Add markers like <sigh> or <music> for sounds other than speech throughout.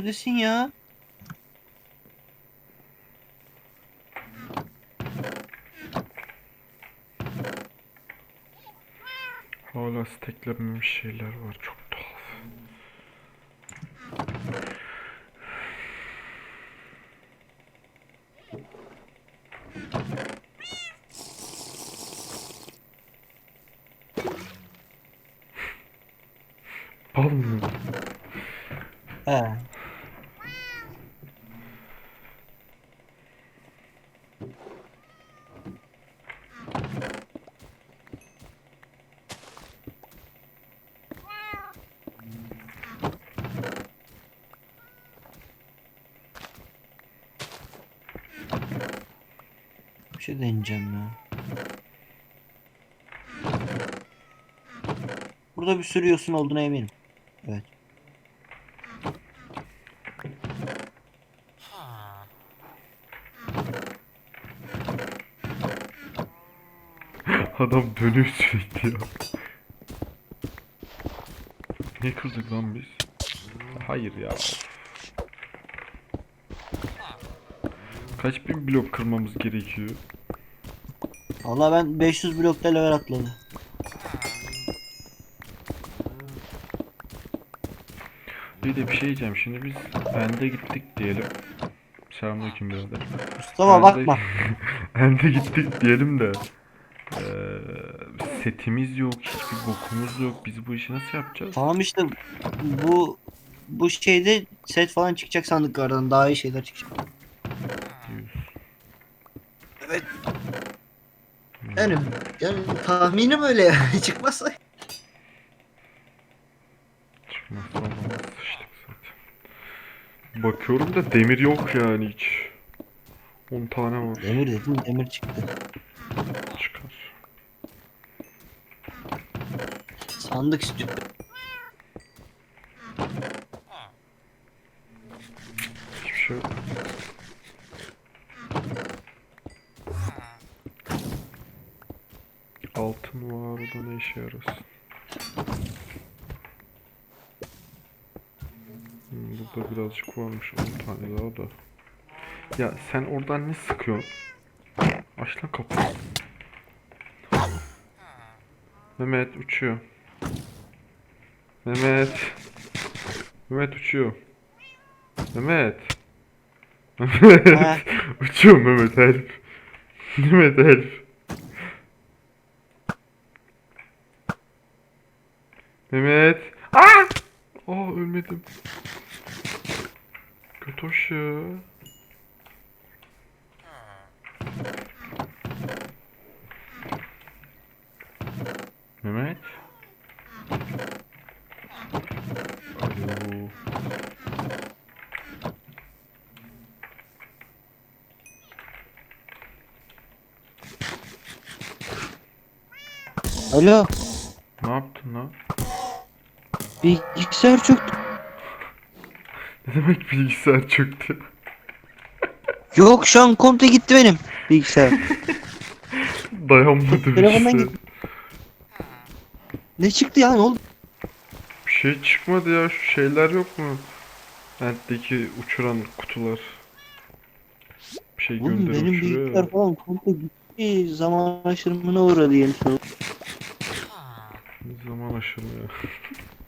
Neredesin ya? Hala steklenmemiş şeyler var. Çok tuhaf. Bal mı? He. Şey deneyeceğim ya. Burada bir sürü yosun olduğuna eminim. Evet. Adam dönüyor sürekli ya. Niye kırdık lan biz? Hayır ya. Kaç bin blok kırmamız gerekiyor? Valla ben 500 blokta level atladı. Bir de bir şey diyeceğim. Şimdi biz End'e gittik diyelim. Selamünaleyküm birader. Mustafa End'e- bakma. <laughs> End'e gittik diyelim de. eee, setimiz yok, hiçbir bokumuz yok. Biz bu işi nasıl yapacağız? Tamam işte bu bu şeyde set falan çıkacak sandıklardan daha iyi şeyler çıkacak. Evet. Yani, yani tahminim öyle yani <laughs> çıkmazsa. Zaten. Bakıyorum da demir yok yani hiç. 10 tane var. Demir dedim demir çıktı. Çıkar. Sandık istiyor. Hiçbir şey yok. Altın var o da ne işe yarasın. Hmm, burada birazcık varmış 10 tane daha da. Ya sen oradan ne sıkıyorsun? Aç lan kapıyı. Mehmet uçuyor. Mehmet. Mehmet uçuyor. Mehmet. Mehmet. <laughs> Uçuyor Mehmet help. Mehmet help. Mehmet. Aa! Aa ölmedim. Kötoş ya. Mehmet. Alo. Alo Ne yaptın lan? Bilgisayar çöktü. Ne demek bilgisayar çöktü? Yok şu an komple gitti benim bilgisayar. <laughs> Dayanmadı Telefondan şey. git. ne çıktı ya ne oldu? Bir şey çıkmadı ya şu şeyler yok mu? Bent'teki uçuran kutular. Bir şey Oğlum gönderen benim uçuruyor ya. bilgisayar falan komple gitti. Zaman aşırımına uğradı yeni sonra. Ne zaman aşılıyor. <laughs>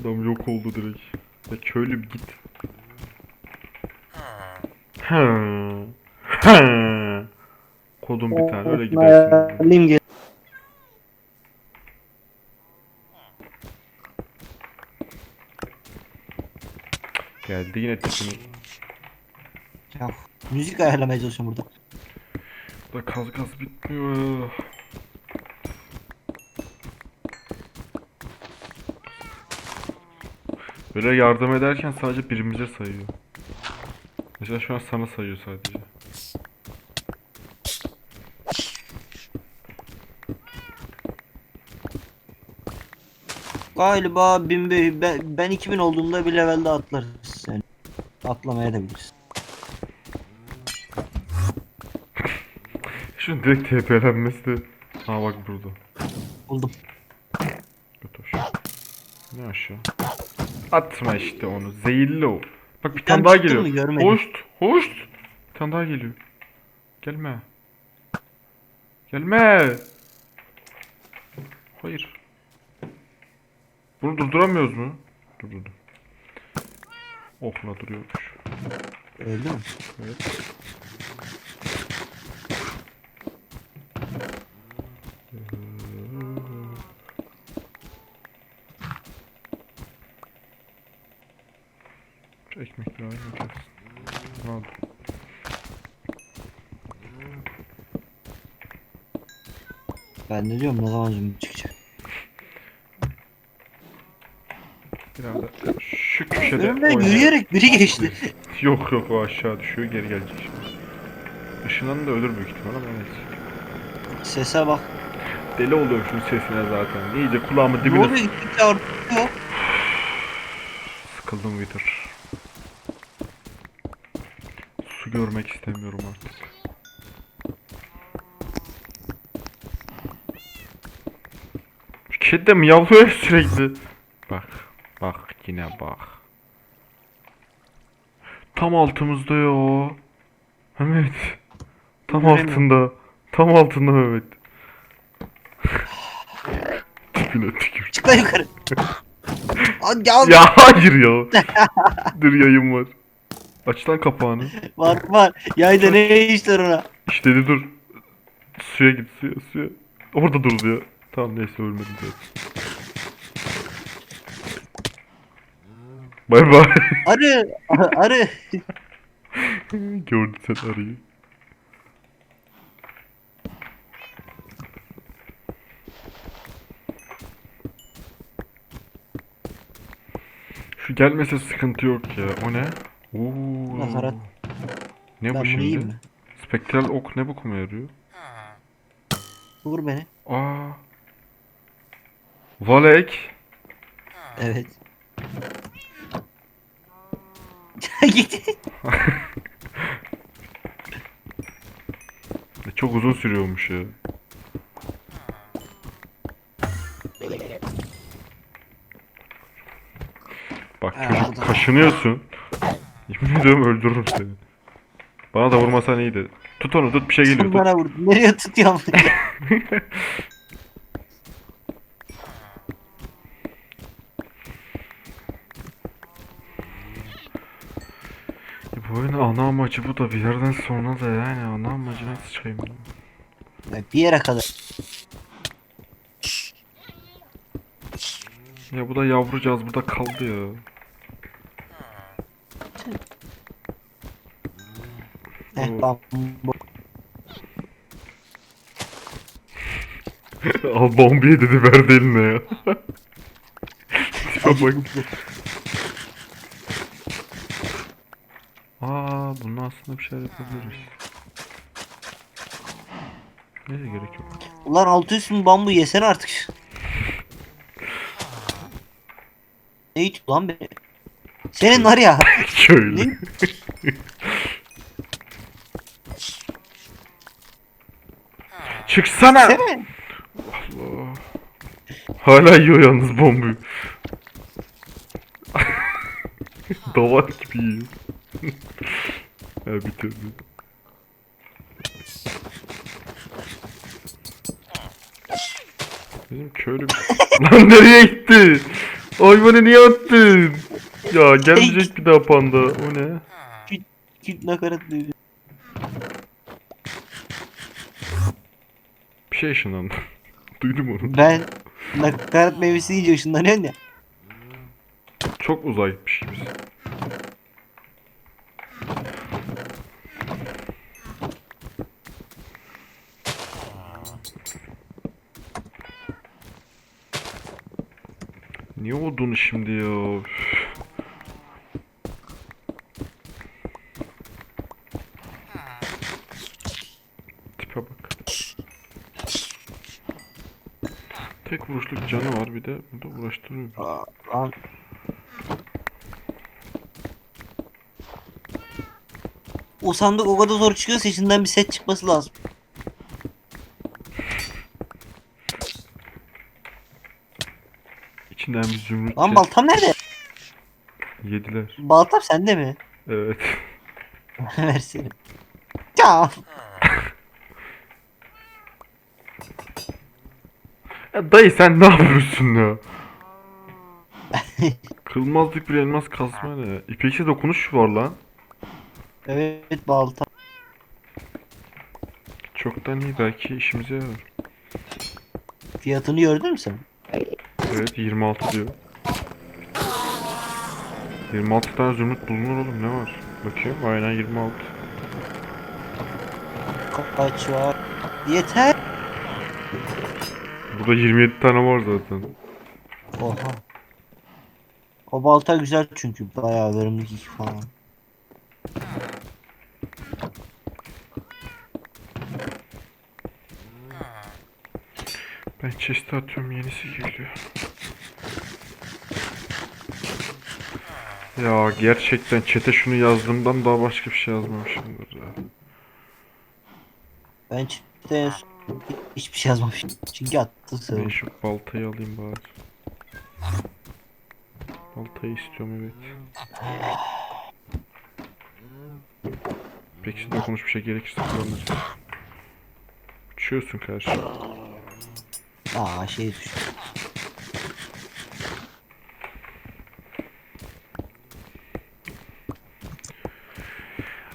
Adam yok oldu direkt. Ya köylü bir git. Ha. Ha. Kodum bir tane öyle gidersin. Geldi yine tipini. Ya, müzik ayarlamaya çalışıyorum burada. Da kaz kaz bitmiyor ya. Böyle yardım ederken sadece birimize sayıyor. Mesela şu an sana sayıyor sadece. Galiba 1000 ben, ben 2000 olduğumda bir levelde atlarız yani. Atlamaya da biliriz. Şunun direkt TP'lenmesi de... Ha bak burada. Buldum. Götoş. Ne aşağı? Atma işte onu. Zehirli o. Bak bir tane daha geliyor. Hoşt. Hoşt. Bir tane daha geliyor. Gelme. Gelme. Hayır. Bunu durduramıyoruz mu? Dur dur dur. Oh la duruyormuş. Öldü mü? Evet. Alayım mı gelsin? Aldım. Ben de diyorum ne zaman zümrüt çıkacak. Biraz da şu köşede Önümden yürüyerek biri geçti. <laughs> Yok yok o aşağı düşüyor geri gelecek şimdi. Işından da ölür büyük ihtimal ama neyse. Sese bak. Deli oluyorum şunun sesine zaten. İyice kulağımın Ne dibine oluyor? Gittikçe artıyor. sıkıldım Wither. Görmek istemiyorum artık. Kedi de miyavlıyor ya sürekli. Bak. Bak yine bak. Tam altımızda ya o. Mehmet. Tam Göremiyorum. altında. Tam altında Mehmet. Tipine tükür. Çık lan yukarı. <laughs> Ya. Ya hayır ya. Dur yayın var. Aç lan kapağını. Var var. Yayda ne işler ona? İşte dedi dur. Suya git suya suya. Orada dur diyor. Tamam neyse ölmedim zaten. Bay bay. Arı. Arı. Gördü sen arıyı. Şu gelmese sıkıntı yok ya. O ne? Oo. Nakarat. Ne Ben bu şimdi? mi? Spektral ok ne bokuma yarıyor? Vur beni. Aa. Valek. Evet. <laughs> Git. E, Çok uzun sürüyormuş ya. Bak çocuk kaşınıyorsun. Yemin ediyorum öldürürüm seni. Bana da vurmasan iyiydi. Tut onu tut bir şey geliyor tut. bana vurdun. Nereye tutuyorum? E, <laughs> bu oyunun ana amacı bu da bir yerden sonra da yani ana amacına sıçayım. Ya bir yere kadar. Ya bu da yavrucağız burada kaldı ya. Oo. tamam. Bu- Al bombiye dedi verdi eline ya. Tipe <laughs> bak. Aa bunun aslında bir şeyler yapabiliriz. Neyse gerek yok. Ulan altı üstün bambu yesene artık. Ne itiyor lan beni? Senin var ya. <laughs> Şöyle. <laughs> Ne? Çıksana. Sene. Allah. Hala yiyor yalnız bombayı. <laughs> Davar gibi yiyor. <laughs> ha bitirdi. Benim köylü bir... <laughs> Lan nereye gitti? Hayvanı niye attın? Ya gelmeyecek bir daha panda. O ne? Git nakarat dedi. Bir şey ışınlandı. Duydum onu. Ben nakarat meyvesi yiyince ışınlanıyorsun ya. Çok uzağa gitmiş gibisin. Niye olduğunu şimdi ya? Üf. Tipe bak. Tek vuruşluk canı var bir de burada uğraştırıyor. Aa, Lan. O sandık o kadar zor çıkıyorsa içinden bir set çıkması lazım. İçinden bir zümrüt Lan baltam nerede? Yediler. Baltam sende mi? Evet. <laughs> Versene. Ya. Ya dayı sen ne yapıyorsun ya? <laughs> Kırılmazlık bir elmas kazma ne? İpeksi dokunuş var lan. Evet baltam. Çoktan iyi belki işimize yarar. Fiyatını gördün mü sen? Evet 26 diyor. 26 tane zümrüt bulunur oğlum ne var? Bakayım aynen 26. Kaç var? Yeter. Burada 27 tane var zaten. Oha. O balta güzel çünkü bayağı verimlilik iki falan. Ben chest'e atıyorum yenisi geliyor. Ya gerçekten çete şunu yazdığımdan daha başka bir şey yazmamışımdır ya. Ben son hiçbir şey yazmamışım. Çünkü attı Ben sığır. şu baltayı alayım bari. Baltayı istiyorum evet. Peki dokunuş bir şey gerekirse kullanırız. Uçuyorsun karşı. Aa şey düştü.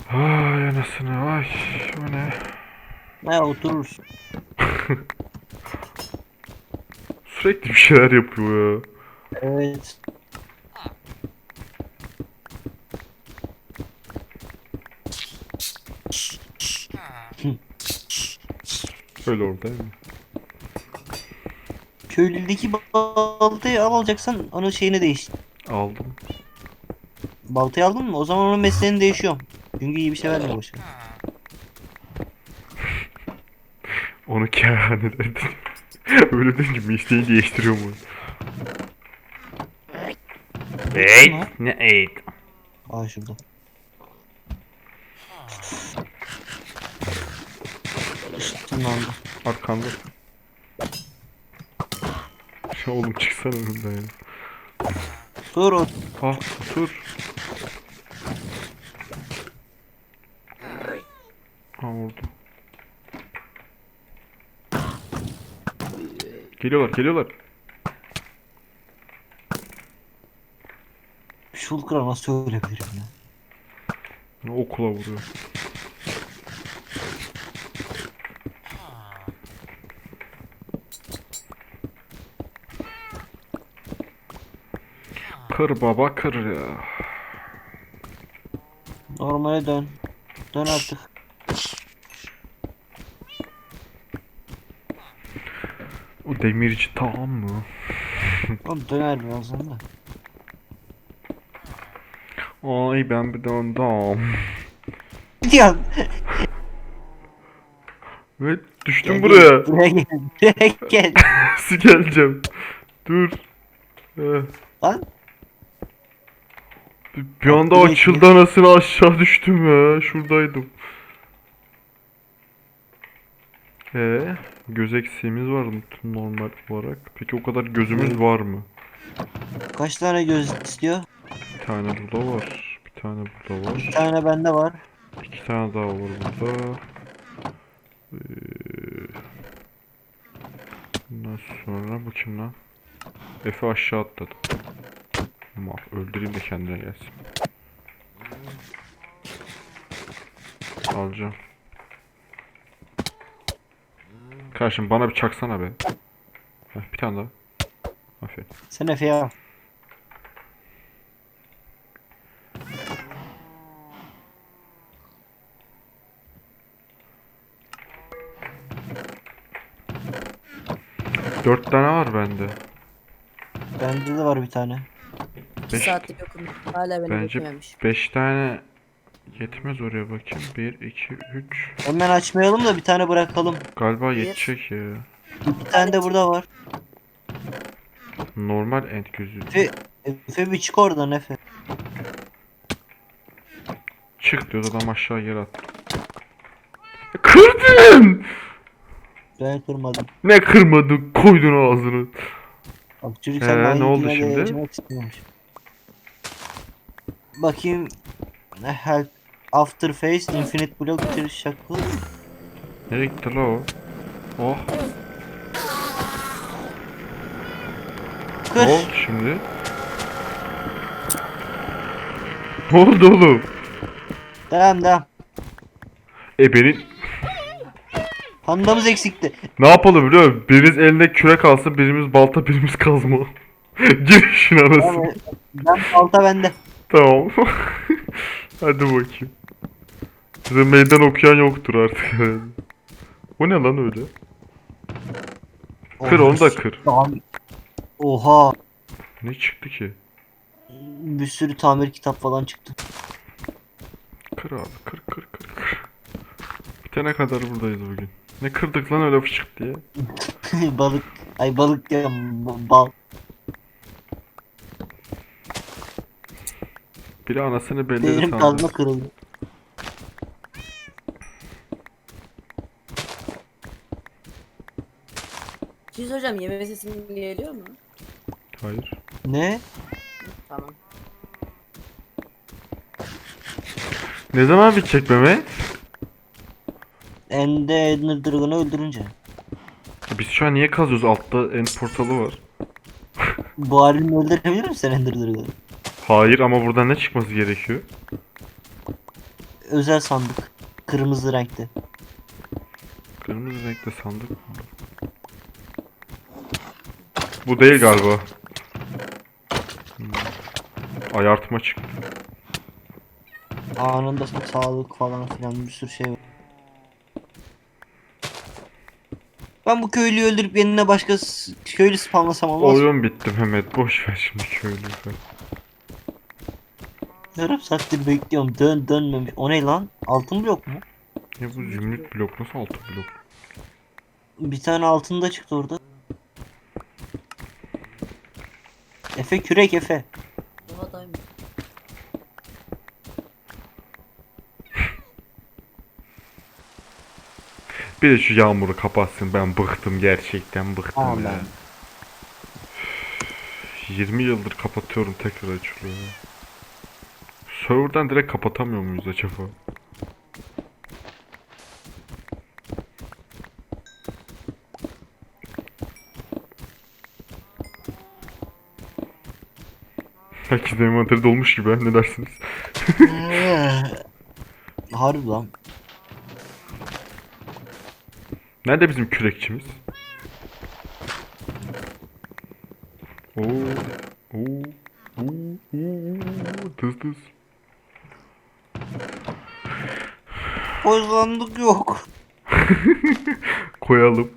Ay anasını ay o ne? Ne oturursun. <laughs> Sürekli bir şeyler yapıyor ya. Evet. Öyle orada mi? Köylüdeki baltayı alacaksan onun şeyini değiş. Aldım. Baltayı aldın mı? O zaman onun mesleğini değişiyorum. Çünkü iyi bir şey vermiyor başka. Onu kerhanede <laughs> Öyle deyince mesleği değiştiriyor mu? Hey! Ne eğit? Aa şurada. Işınlandı. Arkanda. Ya oğlum çıksana önümden ya. Dur o. Ah otur. Ha orada. Geliyorlar geliyorlar. Shulker'a nasıl ölebilirim ya? Ne okula vuruyor. Kır baba kır ya. Normale dön. Dön artık. Demirci tamam mı? <laughs> Oğlum döner birazdan da. Ay ben bir döndüm. Ya. Ve düştüm buraya. Buraya gel. Buraya gel. Nasıl <laughs> geleceğim? Dur. Eh. Lan. Bir, bir anda Direkt açıldı anasını aşağı düştüm ya. Şuradaydım. Ee, göz eksiğimiz var mı normal olarak? Peki o kadar gözümüz var mı? Kaç tane göz istiyor? Bir tane burada var. Bir tane burada Bir var. tane bende var. İki tane daha var burada. Ee, bundan sonra bu kim lan? Efe aşağı atladı. Ama öldüreyim de kendine gelsin. Alacağım. Karşım bana bir çaksana be. Heh, bir tane daha. Aferin. Sen Efe'ye al. Dört tane var bende. Bende de var bir tane. 2 Beş- saatlik yokum. Hala beni Bence beklememiş. 5 tane yetmez oraya bakayım. 1, 2, 3. Hemen açmayalım da bir tane bırakalım. Galiba Bir. yetecek ya. Bir tane de burada var. Normal end gözü. Efe, Efe bir çık oradan Efe. Çık diyor adam aşağı yer attı. Kırdın! Ben kırmadım. Ne kırmadın? Koydun ağzını. Bak çocuk Ee, sen ne aynı oldu şimdi? Bakayım. Help. Afterface, Infinite Block, Tear Shackle. Nereye gitti la o? Oh. Kır. Ne oldu şimdi? Ne oldu oğlum? Devam devam. E benim Handamız eksikti. ne yapalım biliyor musun? Biriniz elinde kürek alsın, birimiz balta, birimiz kazma. <laughs> Gir işin arası. Tamam, ben balta bende. Tamam. <laughs> Hadi bakayım. Bize meydan okuyan yoktur artık. <laughs> Bu ne lan öyle? Kır onu da kır. Tamam. Oha. Ne çıktı ki? Bir sürü tamir kitap falan çıktı. Kır abi kır kır kır kır. Bitene kadar buradayız bugün. Ne kırdık lan öyle fışık diye. <laughs> balık. Ay balık ya ba- bal. Biri anasını belli Benim sandı. kazma kırıldı. Hocam yeme sesim geliyor mu? Hayır. Ne? Tamam. Ne zaman bitecek Mehmet? Ende Ender Dragon'u öldürünce. Biz şu an niye kazıyoruz? Altta end portalı var. <laughs> Bu halini öldürebilir misin Ender Dragon'u? Hayır ama buradan ne çıkması gerekiyor? Özel sandık. Kırmızı renkte. Kırmızı renkli sandık mı? Bu değil galiba. Hmm. Ayartma çıktı. Anında sağlık falan filan bir sürü şey var. Ben bu köylüyü öldürüp yerine başka köylü spamlasam olmaz. mı? Oyun bitti Mehmet. Boş ver şimdi köylü falan. Yarım saattir bekliyorum. Dön dönmemiş. O ne lan? Altın blok mu? Ya bu zümrüt blok nasıl altı blok? Bir tane altın da çıktı orada. Efe kürek Efe. Bir de şu yağmuru kapatsın. Ben bıktım gerçekten bıktım Tamam ya. ben. Üf, 20 yıldır kapatıyorum tekrar açılıyor. Server'dan direkt kapatamıyor muyuz acaba? Herkes envanteri dolmuş gibi ha, ne dersiniz? <laughs> Harbi lan. Nerede bizim kürekçimiz? Oo, oo, oo, oo, tız tız. Kozlandık yok. <laughs> Koyalım.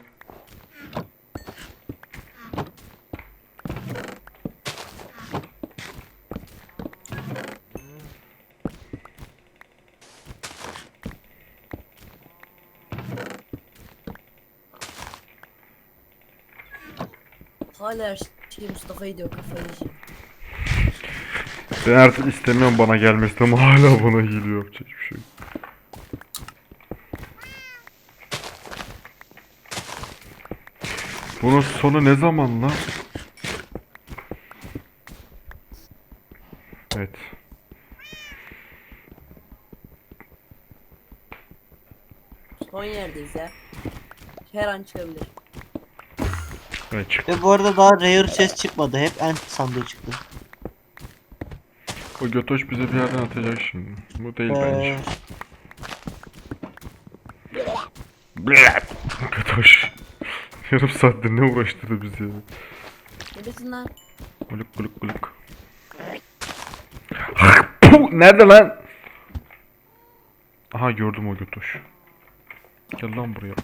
Hala her şey Mustafa'yı diyor kafayı yiyeceğim. Ben artık istemiyorum bana gelmesini ama hala bana geliyor yapacak bir şey. yok. Bunun sonu ne zaman lan? Evet. Son yerdeyiz ya. Her an çıkabilir. Ben çık. Ve bu arada daha rare chest çıkmadı. Hep end sandığı çıktı. O götoş bize bir yerden atacak şimdi. Bu değil Ee, bence. Blah! Götoş. <laughs> Yarım saattir ne uğraştırdı bizi ya. Neredesin lan? Guluk guluk. Puh, Nerede lan? Aha gördüm o götoş. Gel lan buraya.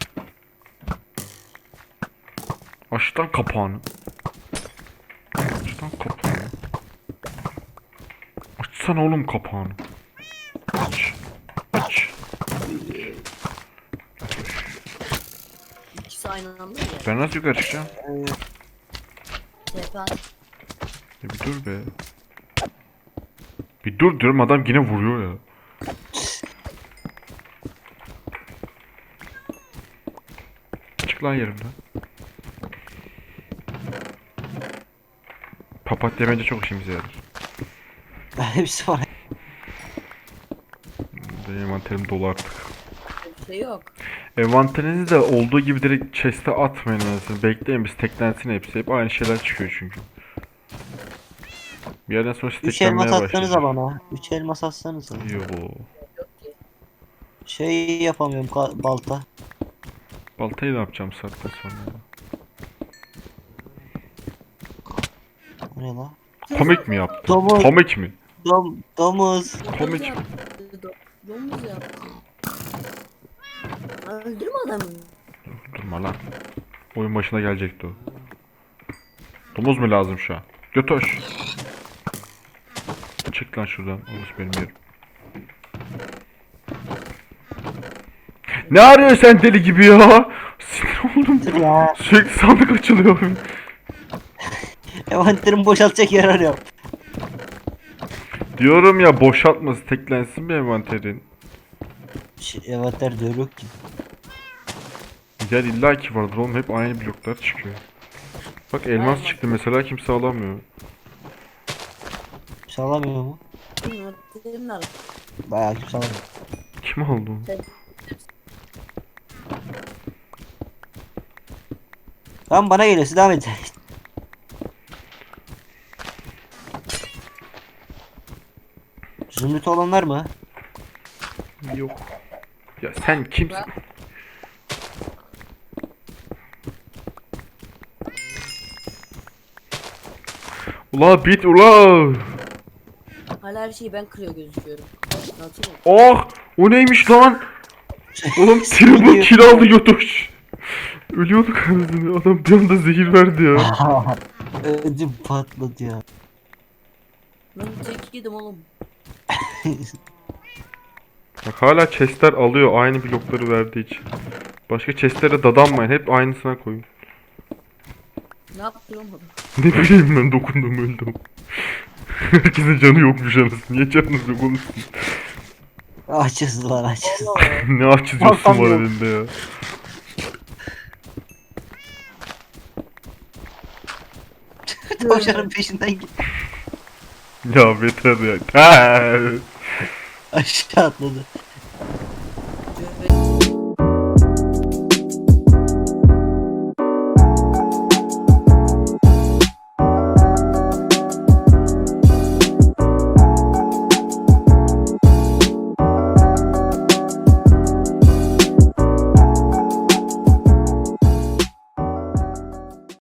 Aç lan kapağını. Aç lan kapağını. Açsana oğlum kapağını. Aç. Aç. İkisi aynı anda geldi? Ben nasıl yukarı çıkacağım? Tepe Ya bir dur be. Bir dur diyorum adam yine vuruyor ya. Çık lan yerimden. Papatya bence çok işimize yarar. <laughs> Hepsi var. Benim envanterim dolu artık. Bir şey yok. Envanterinizi de olduğu gibi direkt chest'e atmayın anasını. Bekleyin biz teklensin hepsi. Hep aynı şeyler çıkıyor çünkü. Bir yerden sonra 3 steklenmeye elmas atsanıza başlayacak. bana. 3 elmas atsanıza. Yo. Şey yapamıyorum ka- balta. Baltayı ne yapacağım saatten sonra? ya? Ne la? Komik mi yaptın? Domuz. Komik mi? Dom domuz. Komik mi? yaptı. do- Domuz yaptı. Öldürme adamı. Durma lan. Oyun başına gelecekti o. Domuz mu lazım şu an? Götoş. Çık lan şuradan. Orası benim yerim. Ne arıyorsun sen deli gibi ya? Sinir oldum. Ya. Sürekli sandık açılıyor. Envanterimi boşaltacak yer arıyorum. Diyorum ya boşaltması teklensin bir envanterin. Şey, envanter de yok ki. Yer illa ki vardır oğlum hep aynı bloklar çıkıyor. Bak elmas Aynen. çıktı mesela kimse alamıyor. Mu? Bilmiyorum. Dedim nerede? Bayağı kim çalamıyor. Kim aldı onu? Tamam bana geliyorsun devam et. Zümrüt olan var mı? Yok. Ya sen kimsin? Ula bit ula. Hala her şeyi ben kırıyor gözüküyorum. Mı? Oh! O neymiş lan? Oğlum <laughs> triple kill aldı Yotoş. Ölüyorduk anasını. Adam bir anda zehir verdi ya. <laughs> Ödüm patladı ya. Ben tek yedim oğlum. Bak hala chestler alıyor aynı blokları verdiği için. Başka chestlere dadanmayın. Hep aynısına koyun. Ne yaptı oğlum adam? <laughs> Ne bileyim ben dokundum öldüm. Herkesin canı yokmuş anasını. Niye canınız yok oğlum? Açız lan açız. <laughs> Ne aç çiziyorsun Kalkan var elinde ya. Tavşanın peşinden git. Ya beter ya. Ha! Aşağı atladı.